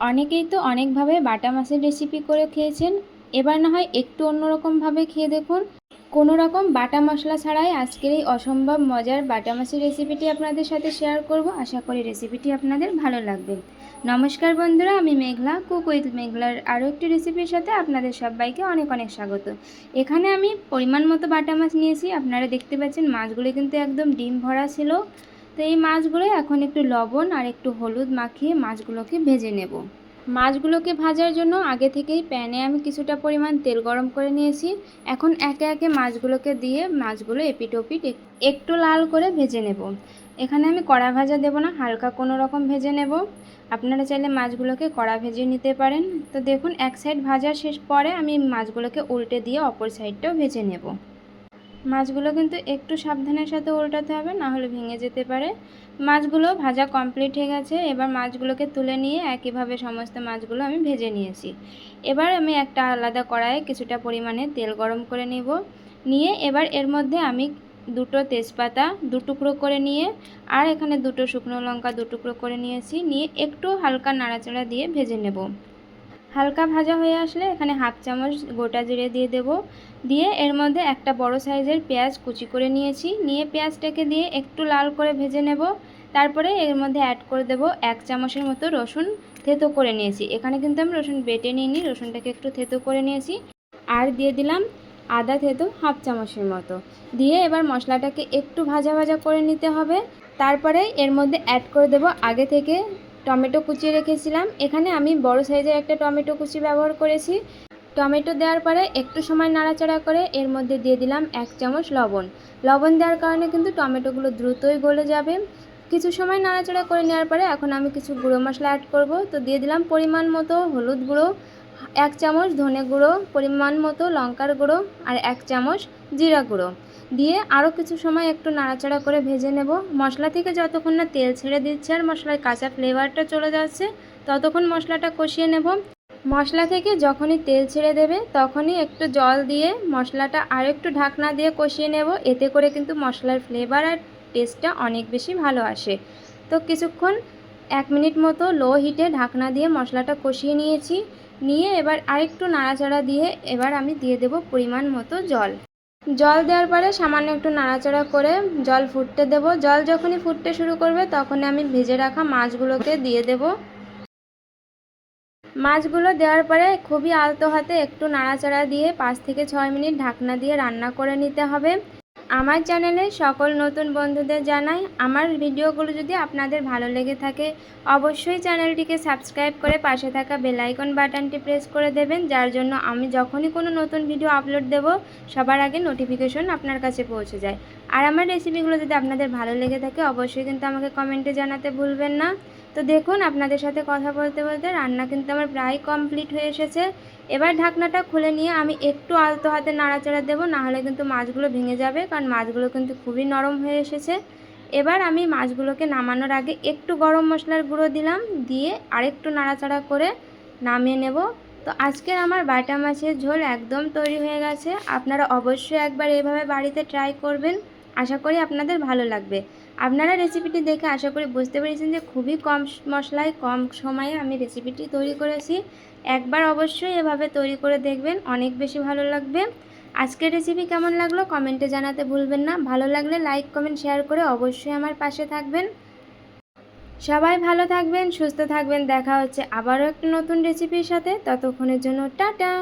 অনেকেই তো অনেকভাবে বাটা মাছের রেসিপি করে খেয়েছেন। এবার না হয় একটু অন্যরকমভাবে খেয়ে দেখুন। কোনো রকম বাটা মশলা ছাড়াই আজকের এই অসম্ভব মজার বাটা মাছের রেসিপিটি আপনাদের সাথে শেয়ার করব। আশা করি রেসিপিটি আপনাদের ভালো লাগবে। নমস্কার বন্ধুরা, আমি মেঘলা, কুক উইথ মেঘলার আরও একটি রেসিপির সাথে আপনাদের সবাইকে অনেক অনেক স্বাগত। এখানে আমি পরিমাণ মতো বাটা মাছ নিয়েছি। আপনারা দেখতে পাচ্ছেন মাছগুলি কিন্তু একদম ডিম ভরা ছিল। তো এই মাছগুলো এখন একটু লবণ আর একটু হলুদ মাখিয়ে মাছগুলোকে ভেজে নেব। মাছগুলোকে ভাজার জন্য আগে থেকেই প্যানে আমি কিছুটা পরিমাণ তেল গরম করে নিয়েছি। এখন একে একে মাছগুলোকে দিয়ে মাছগুলো এপিট ওপিট একটু লাল করে ভেজে নেব। এখানে আমি কড়া ভাজা দেব না, হালকা কোনো রকম ভেজে নেব। আপনারা চাইলে মাছগুলোকে কড়া ভেজে নিতে পারেন। তো দেখুন, এক সাইড ভাজা শেষ পরে আমি মাছগুলোকে উল্টে দিয়ে অপর সাইডটাও ভেজে নেব। মাছগুলো কিন্তু একটু সাবধানের সাথে উল্টাতে হবে না হলে ভেঙে যেতে পারে। মাছগুলো ভাজা কমপ্লিট হয়ে গেছে, এবার মাছগুলোকে তুলে নিয়ে একইভাবে সমস্ত মাছগুলো আমি ভেজে নিয়েছি। এবার আমি একটা আলাদা কড়াইয়ে কিছুটা পরিমাণে তেল গরম করে নিব। নিয়ে এবার এর মধ্যে আমি দুটো তেজপাতা দু টুকরো করে নিয়ে, আর এখানে দুটো শুকনো লঙ্কা দু টুকরো করে নিয়েছি। নিয়ে একটু হালকা নাড়াচাড়া দিয়ে ভেজে নেব। হালকা ভাজা হয়ে আসলে এখানে হাফ চামচ গোটা জিরে দিয়ে দেব। দিয়ে এর মধ্যে একটা বড় সাইজের পেঁয়াজ কুচি করে নিয়েছি। নিয়ে পেঁয়াজটাকে দিয়ে একটু লাল করে ভেজে নেব। তারপরে এর মধ্যে অ্যাড করে দেব এক চামচের মতো রসুন থেতো করে নিয়েছি। এখানে কিন্তু আমি রসুন বেটে নিইনি, রসুনটাকে একটু থেতো করে নিয়েছি। আর দিয়ে দিলাম আদা থেতো হাফ চামচের মতো। দিয়ে এবার মশলাটাকে একটু ভাজা ভাজা করে নিতে হবে। তারপরে এর মধ্যে অ্যাড করে দেব আগে থেকে টমেটো কুচিয়ে রেখেছিলাম। এখানে আমি বড় সাইজের একটা টমেটো কুচি ব্যবহার করেছি। টমেটো দেওয়ার পরে একটু সময় নাড়াচাড়া করে এর মধ্যে দিয়ে দিলাম এক চামচ লবণ। লবণ দেওয়ার কারণে কিন্তু টমেটোগুলো দ্রুতই গলে যাবে। কিছু সময় নাড়াচাড়া করে নেওয়ার পরে এখন আমি কিছু গুঁড়ো মশলা অ্যাড করব। তো দিয়ে দিলাম পরিমাণ মতো হলুদ গুঁড়ো, এক চামচ ধনে গুঁড়ো, পরিমাণ মতো লঙ্কার গুঁড়ো আর এক চামচ জিরা গুঁড়ো। দিয়ে আরও কিছু সময় একটু নাড়াচাড়া করে ভেজে নেব। মশলা থেকে যতক্ষণ না তেল ছেড়ে দিচ্ছে আর মশলার কাঁচা ফ্লেভারটা চলে যাচ্ছে, ততক্ষণ মশলাটা কষিয়ে নেব। মশলা থেকে যখনই তেল ছেড়ে দেবে, তখনই একটু জল দিয়ে মশলাটা আর একটু ঢাকনা দিয়ে কষিয়ে নেব। এতে করে কিন্তু মশলার ফ্লেভার আর টেস্টটা অনেক বেশি ভালো আসে। তো কিছুক্ষণ এক মিনিট মতো লো হিটে ঢাকনা দিয়ে মশলাটা কষিয়ে নিয়েছি। নিয়ে এবার আরেকটু নাড়াচাড়া দিয়ে এবার আমি দিয়ে দেব পরিমাণ মতো জল। জল দেওয়ার পরে সামান্য একটু নাড়াচাড়া করে জল ফুটতে দেব। জল যখনই ফুটতে শুরু করবে তখন আমি ভেজে রাখা মাছগুলোকে দিয়ে দেব। মাছগুলো দেওয়ার পরে খুবই আলতো হাতে একটু নাড়াচাড়া দিয়ে পাঁচ থেকে ছয় মিনিট ঢাকনা দিয়ে রান্না করে নিতে হবে। আমার চ্যানেলে সকল নতুন বন্ধুদের জানাই, আমার ভিডিওগুলো যদি আপনাদের ভালো লেগে থাকে, অবশ্যই চ্যানেলটিকে সাবস্ক্রাইব করে পাশে থাকা বেল আইকন বাটনটি প্রেস করে দেবেন, যার জন্য আমি যখনই কোনো নতুন ভিডিও আপলোড দেব, সবার আগে নোটিফিকেশন আপনার কাছে পৌঁছে যায়। আর আমার রেসিপিগুলো যদি আপনাদের ভালো লেগে থাকে, অবশ্যই কিন্তু আমাকে কমেন্টে জানাতে ভুলবেন না। তো দেখুন, আপনাদের সাথে কথা বলতে বলতে রান্না কিন্তু আমার প্রায় কমপ্লিট হয়ে এসেছে। এবার ঢাকনাটা খুলে নিয়ে আমি একটু আলতো হাতে নাড়াচাড়া দেবো, নাহলে কিন্তু মাছগুলো ভেঙে যাবে, কারণ মাছগুলো কিন্তু খুবই নরম হয়ে এসেছে। এবার আমি মাছগুলোকে নামানোর আগে একটু গরম মশলার গুঁড়ো দিলাম, দিয়ে আরেকটু নাড়াচাড়া করে নামিয়ে নেব। তো আজকের আমার বাটা মাছের ঝোল একদম তৈরি হয়ে গেছে। আপনারা অবশ্যই একবার এভাবে বাড়িতে ট্রাই করবেন। আশা করি আপনাদের ভালো লাগবে। আপনারা রেসিপিটি দেখে আশা করি বুঝতে পেরেছেন যে খুবই কম মশলায় কম সময়ে আমি রেসিপিটি তৈরি করেছি। একবার অবশ্যই এভাবে তৈরি করে দেখবেন, অনেক বেশি ভালো লাগবে। আজকের রেসিপি কেমন লাগল কমেন্টে জানাতে ভুলবেন না। ভালো লাগলে লাইক কমেন্ট শেয়ার করে অবশ্যই আমার পাশে থাকবেন। সবাই ভালো থাকবেন, সুস্থ থাকবেন। দেখা হচ্ছে আবারও একটা নতুন রেসিপির সাথে। ততক্ষণের জন্য টাটা!